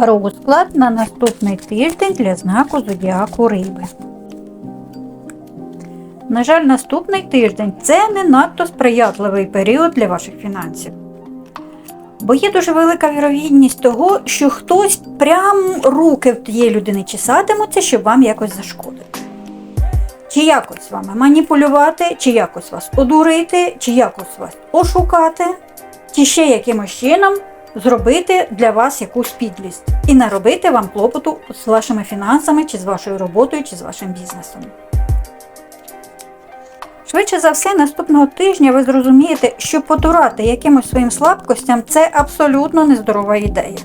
Розклад на наступний тиждень для знаку зодіаку Риби. На жаль, наступний тиждень це не надто сприятливий період для ваших фінансів. Бо є дуже велика вірогідність того, що хтось прям руки в тієї людини чесатимуться, щоб вам якось зашкодити. Чи якось вами маніпулювати, чи якось вас одурити, чи якось вас ошукати, чи ще якимось чином зробити для вас якусь підлість і наробити вам клопоту з вашими фінансами, чи з вашою роботою, чи з вашим бізнесом. Швидше за все, наступного тижня ви зрозумієте, що потурати якимось своїм слабкостям це абсолютно нездорова ідея.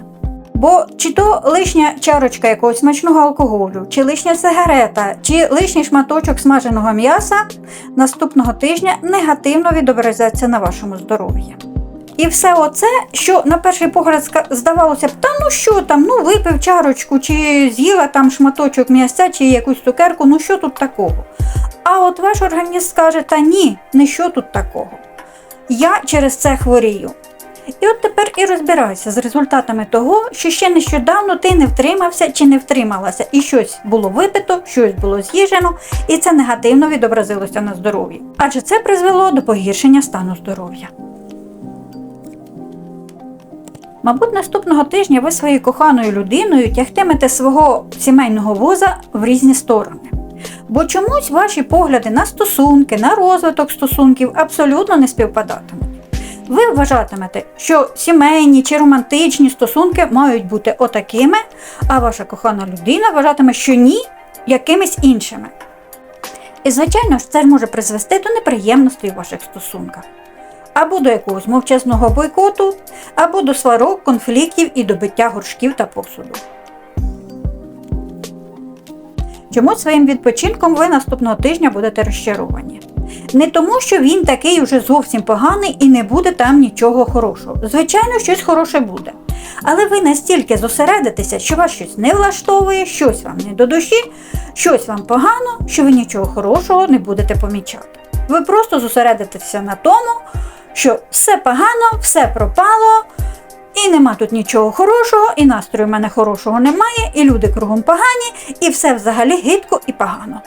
Бо чи то лишня чарочка якогось смачного алкоголю, чи лишня сигарета, чи лишній шматочок смаженого м'яса наступного тижня негативно відобразяться на вашому здоров'ї. І все оце, що на перший погляд здавалося б, та ну що там, ну випив чарочку, чи з'їла там шматочок м'яса, чи якусь цукерку, ну що тут такого? А от ваш організм скаже, та ні, не що тут такого. Я через це хворію. І от тепер і розбирайся з результатами того, що ще нещодавно ти не втримався чи не втрималася, і щось було випито, щось було з'їжено, і це негативно відобразилося на здоров'ї. Адже це призвело до погіршення стану здоров'я. Мабуть, наступного тижня ви своєю коханою людиною тягтимете свого сімейного воза в різні сторони. Бо чомусь ваші погляди на стосунки, на розвиток стосунків абсолютно не співпадатимуть. Ви вважатимете, що сімейні чи романтичні стосунки мають бути отакими, а ваша кохана людина вважатиме, що ні, якимись іншими. І, звичайно ж, це може призвести до неприємностей у ваших стосунках. Або до якогось мовчазного бойкоту, або до сварок, конфліктів і до биття горшків та посуду. Чомусь своїм відпочинком ви наступного тижня будете розчаровані. Не тому, що він такий уже зовсім поганий і не буде там нічого хорошого. Звичайно, щось хороше буде. Але ви настільки зосередитеся, що вас щось не влаштовує, щось вам не до душі, щось вам погано, що ви нічого хорошого не будете помічати. Ви просто зосередитеся на тому, що все погано, все пропало, і нема тут нічого хорошого, і настрою в мене хорошого немає, і люди кругом погані, і все взагалі гидко і погано.